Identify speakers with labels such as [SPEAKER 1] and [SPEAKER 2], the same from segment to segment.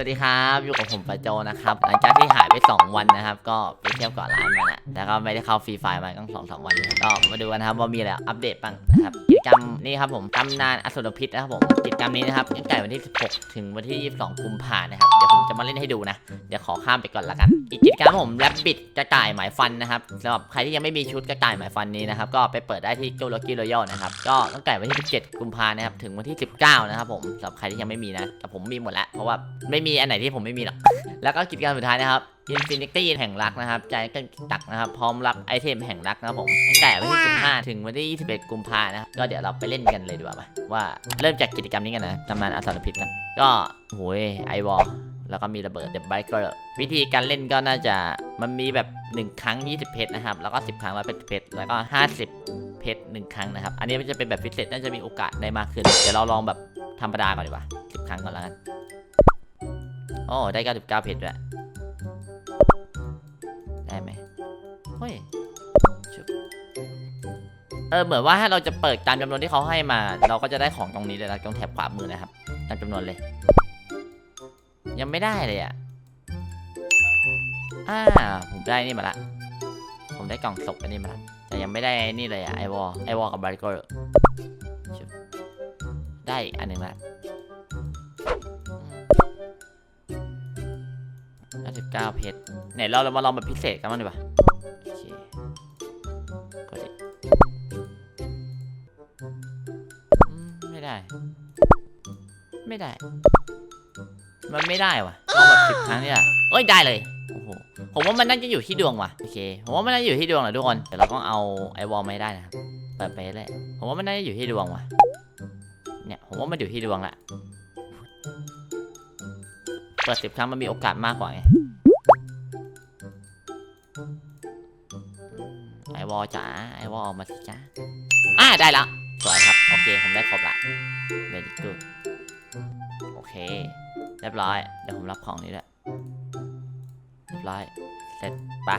[SPEAKER 1] สวัสดีครับ อยู่กับผมปะโจนะครับ หลังจากที่หายไป 2 วันนะครับ ก็ไป ที่ยวเกาะล้านมานะแต่ก็ไม่ได้เข้าฟรีไฟล์มาตั้งสองสามวันก็มาดูกันนะครับว่ามีอะไรอัปเดตบ้างนะครับกิจกรรมนี่ครับผมตำนานอสุรพิษนะครับผมกิจกรรมนี้นะครับตั้งแต่วันที่ 16 ถึงวันที่ 22 กุมภานะครับเดี๋ยวผมจะมาเล่นให้ดูนะเดี๋ยวขอข้ามไปก่อนละกัน อีกกิจกรรมผมแรปบิดกระต่ายหมายฟันนะครับสำหรับใครที่ยังไม่มีชุดกระต่ายหมายฟันนี้นะครับก็ไปเปิดได้ที่โจโลกี้รอยัลนะครับก็ตั้งแต่วันที่ 17 กุมภานะครับถึงวันที่ 19 นะครับผมสำหรับใครที่ยังไม่มีนะแต่ผมมีหมดแล้วเพราะว่าไม่มีอันไหนที่ผมไม่มีหรอกแล้วก็กิจกรรมสุดท้ายนะครับ Infinity แห่งรักนะครับใจกันตักนะครับ พร้อมรับไอเทมแห่งรักนะครับผมตั้งแต่วันที่ 15 ถึงวันที่ 21 กุมภานะครับก็เดี๋ยวเราไปเล่นกันเลยดีกว่าไหมว่าเริ่มจากกิจกรรมนี้กันนะตำนานอสรพิษกันก็โหยไอวอลแล้วก็มีระเบิดเดอะไบเกอร์วิธีการเล่นก็น่าจะมันมีแบบ 1 ครั้ง 20 เพชรนะครับ แล้วก็ 10 ครั้งร้อยเพชรแล้วก็ 50 เพชร1ครั้งนะครับ อันนี้มันจะเป็นแบบพิเศษน่าจะมีโอกาสได้มากขึ้น เดี๋ยวเราลองแบบธรรมดาก่อนดีกว่า 10 ครั้งก่อนแล้วกันโอ้ได้ 99 เพชรด้วย ได้ไหมเฮ้ยเออเหมือนว่าถ้าเราจะเปิดตามจำนวนที่เขาให้มา เราก็จะได้ของตรงนี้เลยนะตรงแถบขวามือนะครับตามจำนวนเลย ยังไม่ได้เลยอะอ่าผมได้นี่มาละ ผมได้กล่องศพอันนี้มาละแต่ยังไม่ได้นี่เลยอะไอวอลไอวอลกับบาริเกได้อีกอันหนึ่งละ ห้าสิบเก้าเพชรไหนเราเรามาลองแบบพิเศษกันบ้างดีกว่าโอเคกดดิไม่ได้ ไม่ได้ มันไม่ได้ว่ะลองแบบสิบครั้งเนี่ยเอ้ยได้เลยโอ้โหผมว่ามันน่าจะอยู่ที่ดวงว่ะโอเคผมว่ามันน่าจะอยู่ที่ดวงแหละทุกคนเดี๋ยวเราต้องเอาไอวอลไมาให้ได้นะครับเปิดไปเลยผมว่ามันน่าจะอยู่ที่ดวงว่ะเนี่ยผมว่ามันอยู่ที่ดวงแหละ เปิดสิบครั้งมันมีโอกาสมากกว่าไงไอวอจ๋าไอวอออกมาสิจ้าอ่าได้แล้วสวยครับ โอเค ผมได้ครบละเ e ดี้กูโอเค เรียบร้อย เดี๋ยวผมรับของนี้ด้วยเรียบร้อย เสร็จไปะ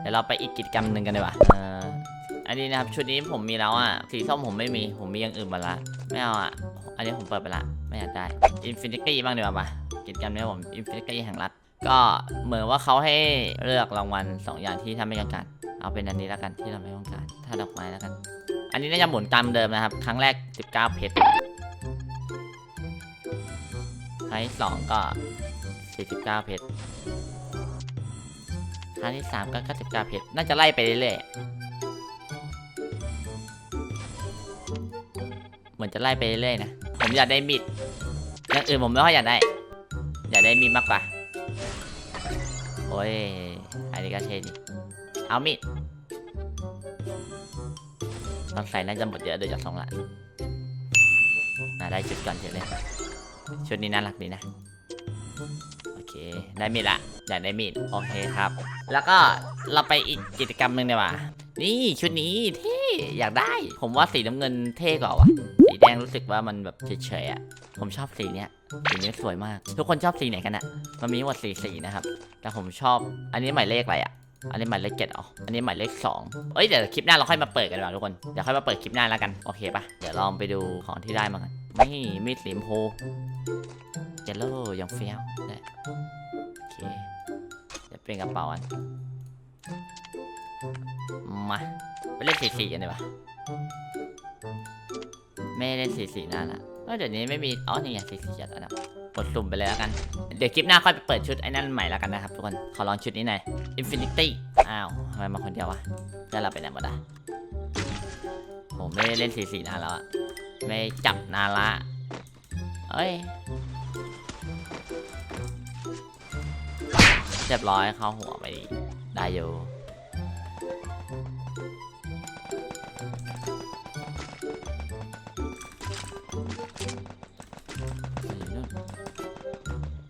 [SPEAKER 1] เดี๋ยวเราไปอีกกิจกรรมหนึ่งกันดีกว่าเออ อันนี้นะครับ ชุดนี้ผมมีแล้วอะ สีส้มผมไม่มี ผมมีอย่างอื่นมาละ ไม่เอาอะ อันนี้ผมเปิดไปละ ไม่อยากได้ Infinity บ้างดีกว่าปะกิจกรรมนี้ผม Infinity แห่งรัฐก็เหมือนว่าเขาให้เลือกรางวัลสองอย่างที่ทำไม่ต้องการ เอาเป็นอันนี้แล้วกันที่เราไม่ต้องการ ถ้าดอกไม้แล้วกัน อันนี้น่าจะหมุนตามเดิมนะครับ ครั้งแรก 19 เพชร ครั้งที่สองก็ 49 เพชร ครั้งที่สามก็ 99 เพชร น่าจะไล่ไปเรื่อยๆ มือนจะไล่ไปเรื่อยๆนะ ผมอยากได้มีดอย่างอื่นผมไม่ค่อยอยากได้ อยากได้มีดมากกว่า โอ้ย อันนี้ก็เท่ดีเอามีดตอนใส่น่าจะหมดเยอะเดี๋ยวจะสองละน่าได้ชุดก่อนเฉยเลย ชุดนี้น่ารักดีนะ โอเค ได้มีดละ อยากได้มีด โอเคครับ แล้วก็เราไปอีกกิจกรรมหนึ่งดีกว่า นี่ชุดนี้เท่ อยากได้ ผมว่าสีน้ำเงินเท่กว่าวะ แดงรู้สึกว่ามันแบบเฉยๆอะ ผมชอบสีเนี้ย สีนี้สวยมาก ทุกคนชอบสีไหนกันอะมันมีทั้งหมดสีสีนะครับ แต่ผมชอบ อันนี้หมายเลขอะไรอะอันนี้หมายเลขเจ็ดอ๋ออันนี้หมายเลขสองเอ้ยเดี๋ยวคลิปหน้าเราค่อยมาเปิดกันดีกว่าทุกคน เดี๋ยวค่อยมาเปิดคลิปหน้าแล้วกัน โอเคปะเดี๋ยวลองไปดูของที่ได้มากันนี่มีดสีชมพูเจลโล่ยังเฟี้ยวได้โอเคเดี๋ยวเป็นกระเป๋าอันมาไปเล่นสีสีกันดีกว่า ไม่ได้เล่นสีสีนานละเอ้ยเดี๋ยวนี้ไม่มี อ๋อนี่ไงสีสีจัดอันดับกดสุ่มไปเลยแล้วกัน เดี๋ยวคลิปหน้าค่อยไปเปิดชุดไอ้นั่นใหม่แล้วกันนะครับทุกคน ขอลองชุดนี้หน่อย Infinity อ้าวทำไมมาคนเดียววะแล้วเราไปไหนหมดอะผมไม่ได้เล่นสีสีนานแล้วอะไม่จับนานละเอ้ยเรียบร้อยเข้าหัวไปได้อยู่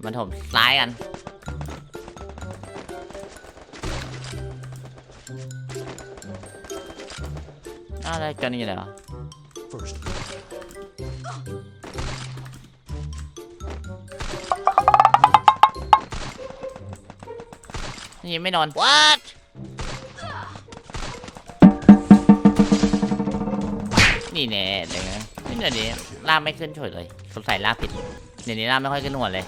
[SPEAKER 1] มันถมซ้ายกัน อะไรกันนี่เลยวะ
[SPEAKER 2] First,
[SPEAKER 1] นี่ไม่นอน What นี่แน่เลยนะนี่เดี๋ยวนี้ล่ากไม่ขึ้นเฉยเลย สงสัยล่ากผิด เดี๋ยวนี้ล่ากไม่ค่อยขึ้นหัวเลย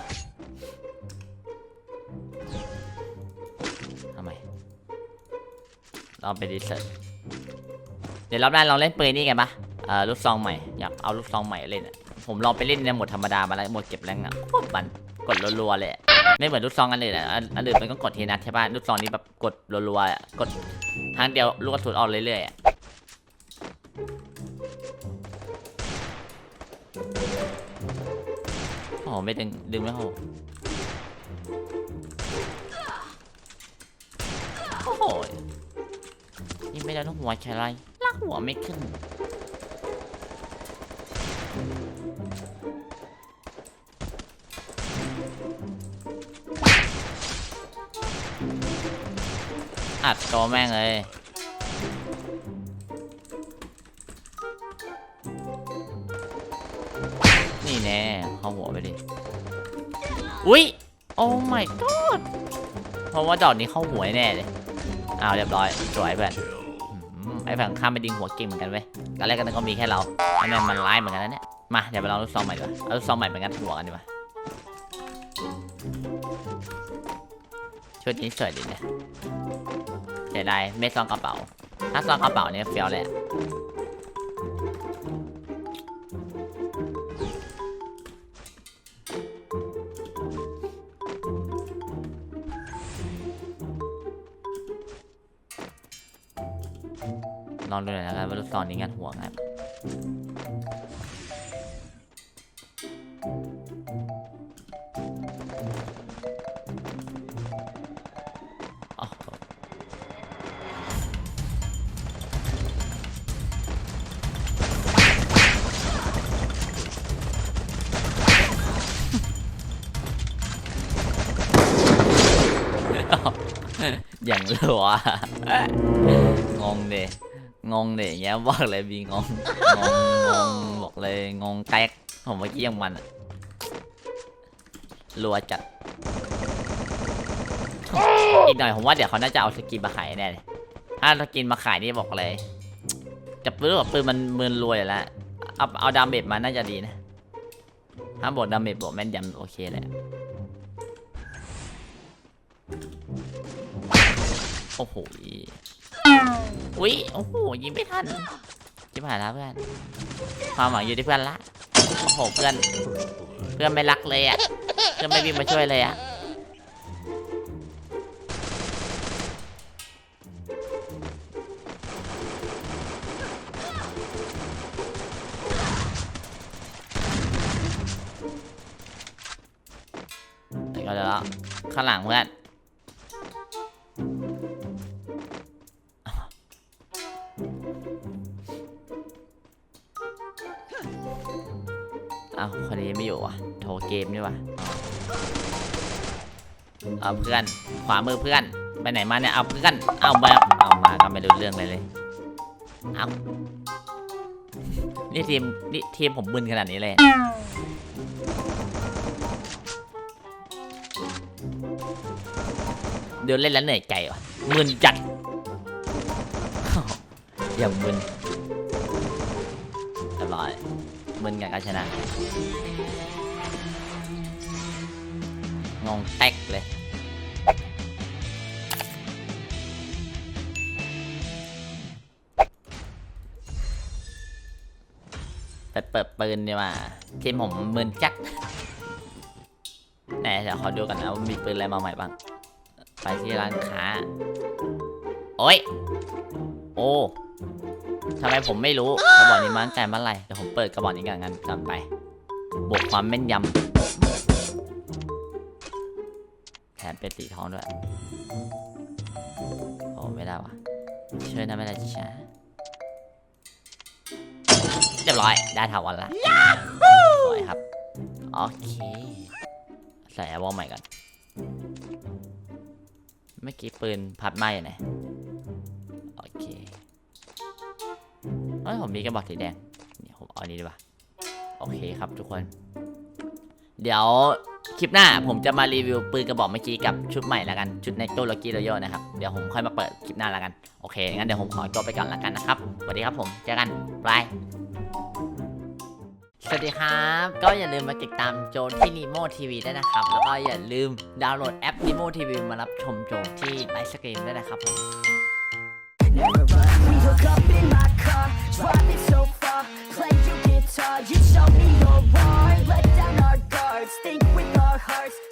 [SPEAKER 1] ลองไปรีเสิร์ชเดี๋ยวรอบหน้าลองเล่นปืนนี่กันปะเอ่อลูกซองใหม่อยากเอาลูกซองใหม่เล่นอะผมลองไปเล่นในโหมดธรรมดามาแล้วโหมดเก็บแรงอะโคตรมันกดรัวๆเลยอะไม่เหมือนลูกซองอันอื่นอะอันอันอื่นมันก็กดทีนัดใช่ปะลูกซองนี้แบบกดรัวๆอะกดครั้งเดียวลูกกระสุนออกเรื่อยๆอะโอ้โหไม่ดึงดึงไม่โห ไม่ได้ต้องหัวใช่ไรลากหัวไม่ขึ้น อัดตัวแม่งเลยนี่แน่เข้าหัวไปดิ อุ๊ย โอ้ my god เพราะว่าดอกนี้เข้าหัวแน่เลยอ้าวเรียบร้อย สวยเพื่อนอืม ไอ้ฝั่งข้ามไปดิงหัวเก่งเหมือนกันเว้ยตอนแรกก็นึกว่ามีแค่เราไอ้แม่งมันร้ายเหมือนกันนะเนี่ยมาเดี๋ยวไปลองลูกซองใหม่ดีกว่าเอาลูกซองใหม่เป็นกันหัวกันดีกว่าชุดนี้สวยดีนะเสียดายไม่ซองกระเป๋า ถ้าซองกระเป๋าเนี่ยเฟี้ยวเลย ลองดูหน่อยนะครับว่าลูกซองนี้งัดหัวงัดโอ้โหอย่างรัวงงงงเดอย่างเงี้ยบอกเลยบีงงงงงงบอกเลยงงแตกผมเมื่อกี้ยังมันอะรัวจัดอีกหน่อยผมว่าเดี๋ยวเขาน่าจะเอาสกินมาขายแน่เลยถ้าสกินมาขายนี่บอกเลยจะปืนกับปืนมันมืนรวยแล้วเอาเอาดาเมจมาน่าจะดีนะถ้าบวกดาเมจบวกแม่นยำโอเคเละโอ้โห อุ้ยโอ้โหยิงไม่ทันจิบหายแล้วเพื่อน ความหวังอยู่ที่เพื่อนละโอ้โหเพื่อน เพื่อนไม่รักเลยอะ เพื่อนไม่วิ่งมาช่วยเลยอะเดี๋ยวก็เดี๋ยวแล้วข้างหลังเพื่อน วะโทรเกมนี่วะเอาเพื่อน ขวามือเพื่อน ไปไหนมาเนี่ย เอาเพื่อน เอามาเอามาก็ไม่รู้เรื่องเลยเลย เอานี่ทีมนี่ทีมผมบึนขนาดนี้เลยเดินเล่นแล้วเหนื่อยใจว่ะมึนจัด อย่างมึนเรียบร้อย มึนกันก็ชนะ งงแตกเลย ไปเปิดปืนดีกว่าทีมผมมึนจัดไหนเดี๋ยวขอดูกันนะว่ามีปืนอะไรมาใหม่บ้าง ไปที่ร้านค้า โอ้ย โอ้ ทำไมผมไม่รู้กระบอกนี้มาตั้งแต่เมื่อไหร่เดี๋ยวผมเปิดกระบอกนี้กันกันก่อนไป บวกความแม่นยำแถมเป็นสีทองด้วย โอ้ไม่ได้วะช่วยนะไม่ได้ช้าเรียบร้อยได้ถาวรละสวยครับ โอเค ใส่แอร์วอลใหม่ก่อนเมื่อกี้ปืนพัดไหมอยู่ไหน เฮ้ยผมมีกระบอกสีแดงเนี่ยผมเอาอันนี้ดีกว่าโอเคครับทุกคน เดี๋ยวคลิปหน้าผมจะมารีวิวปืนกระบอกเมื่อกี้กับชุดใหม่แล้วกันชุดในตัวล็อกกี้โรโยนะครับเดี๋ยวผมค่อยมาเปิดคลิปหน้าแล้วกันโอเคงั้นเดี๋ยวผมขอตัวไปก่อนแล้วกันนะครับสวัสดีครับผมเจอกันบายสวัสดีครับ ก็อย่าลืมมาติดตามโจที่ Nemo TV ด้วยนะครับ แล้วก็อย่าลืมดาวน์โหลดแอป Nemo TV มารับชมโจที่ไลฟ์สตรีมด้วยนะครับผม
[SPEAKER 2] Drop it so far, play your guitar You
[SPEAKER 3] show me your art Let down our guards, think with our hearts.